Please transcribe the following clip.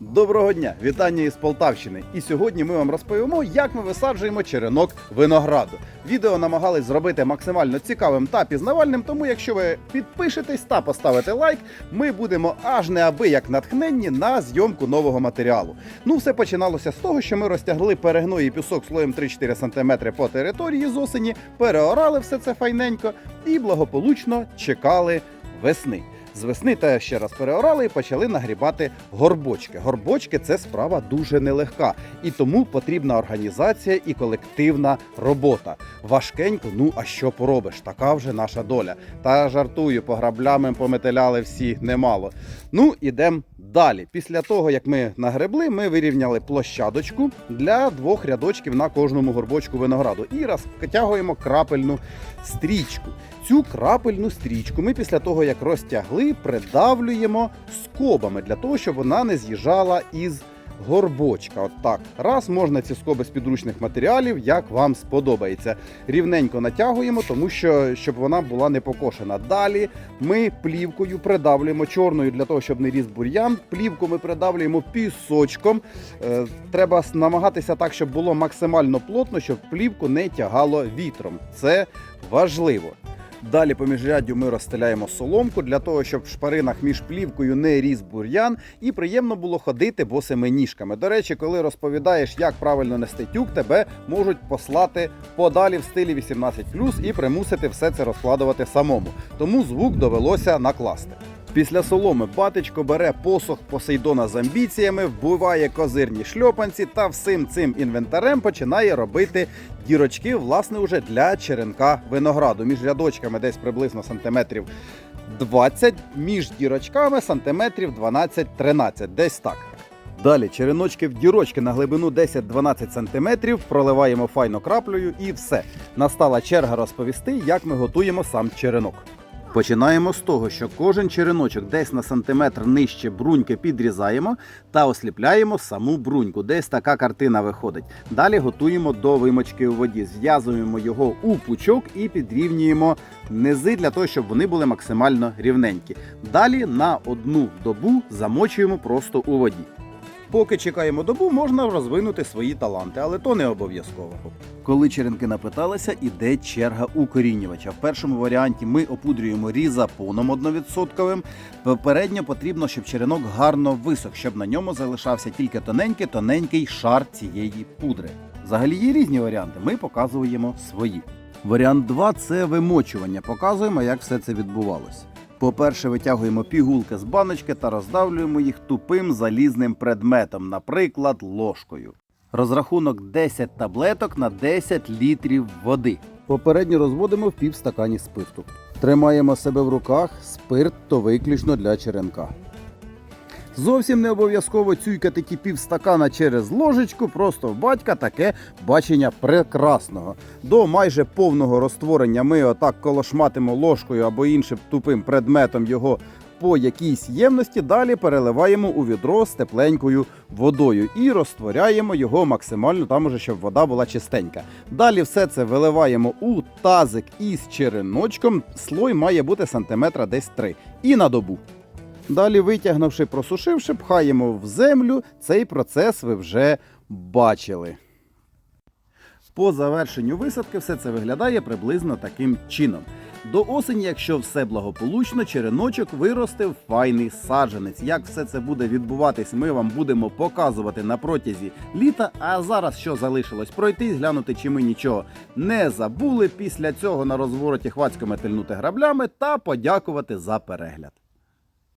Доброго дня! Вітання із Полтавщини. І сьогодні ми вам розповімо, як ми висаджуємо черенок винограду. Відео намагались зробити максимально цікавим та пізнавальним, тому якщо ви підпишетесь та поставите лайк, ми будемо аж неабияк натхненні на зйомку нового матеріалу. Ну, все починалося з того, що ми розтягли перегной і пісок слоєм 3-4 см по території з осені, переорали все це файненько і благополучно чекали весни. З весни та ще раз переорали і почали нагрібати горбочки. Горбочки це справа дуже нелегка, і тому потрібна організація і колективна робота. Важкенько, ну а що поробиш? Така вже наша доля. Та жартую, по граблями пометеляли всі немало. Ну, ідемо далі. Після того, як ми нагребли, ми вирівняли площадочку для двох рядочків на кожному горбочку винограду і розтягуємо крапельну стрічку. Цю крапельну стрічку ми після того, як розтягли, придавлюємо скобами для того, щоб вона не з'їжджала із горбочка. От так. Раз можна ці скоби з підручних матеріалів, як вам сподобається. Рівненько натягуємо, тому що щоб вона була не покошена. Далі ми плівкою придавлюємо чорною для того, щоб не ріс бур'ян. Плівку ми придавлюємо пісочком. Е, Треба намагатися так, щоб було максимально плотно, щоб плівку не тягало вітром. Це важливо. Далі поміж міжряддю ми розстеляємо соломку для того, щоб в шпаринах між плівкою не ріс бур'ян і приємно було ходити босими ніжками. До речі, коли розповідаєш, як правильно нести тюк, тебе можуть послати подалі в стилі 18+, і примусити все це розкладувати самому. Тому звук довелося накласти. Після соломи батечко бере посох Посейдона з амбіціями, вбиває козирні шльопанці та всім цим інвентарем починає робити дірочки, власне, уже для черенка винограду. Між рядочками десь приблизно сантиметрів 20, між дірочками сантиметрів 12-13, десь так. Далі череночки в дірочки на глибину 10-12 см проливаємо файно краплею і все. Настала черга розповісти, як ми готуємо сам черенок. Починаємо з того, що кожен череночок десь на сантиметр нижче бруньки підрізаємо та осліпляємо саму бруньку. Десь така картина виходить. Далі готуємо до вимочки у воді. Зв'язуємо його у пучок і підрівнюємо низи для того, щоб вони були максимально рівненькі. Далі на одну добу замочуємо просто у воді. Поки чекаємо добу, можна розвинути свої таланти, але то не обов'язково. Коли черенки напиталися, іде черга укорінювача. В першому варіанті ми опудрюємо різапоном 1%. Попередньо потрібно, щоб черенок гарно висох, щоб на ньому залишався тільки тоненький тоненький шар цієї пудри. Взагалі є різні варіанти. Ми показуємо свої. Варіант 2 це вимочування. Показуємо, як все це відбувалося. По-перше, витягуємо пігулки з баночки та роздавлюємо їх тупим залізним предметом, наприклад, ложкою. Розрахунок 10 таблеток на 10 літрів води. Попередньо розводимо в півстакані спирту. Тримаємо себе в руках, спирт то виключно для черенка. Зовсім не обов'язково цюйкати ті півстакана через ложечку, просто в батька таке бачення прекрасного. До майже повного розтворення ми отак колошматимо ложкою або іншим тупим предметом його по якійсь ємності, далі переливаємо у відро з тепленькою водою і розтворяємо його максимально там, уже, щоб вода була чистенька. Далі все це виливаємо у тазик із череночком. Слой має бути сантиметра десь 3. І на добу. Далі, витягнувши, просушивши, пхаємо в землю. Цей процес ви вже бачили. По завершенню висадки все це виглядає приблизно таким чином. До осені, якщо все благополучно, череночок виросте в файний саджанець. Як все це буде відбуватись, ми вам будемо показувати на протязі літа. А зараз що залишилось пройти, глянути, чи ми нічого не забули. Після цього на розвороті хвацько метельнути граблями та подякувати за перегляд.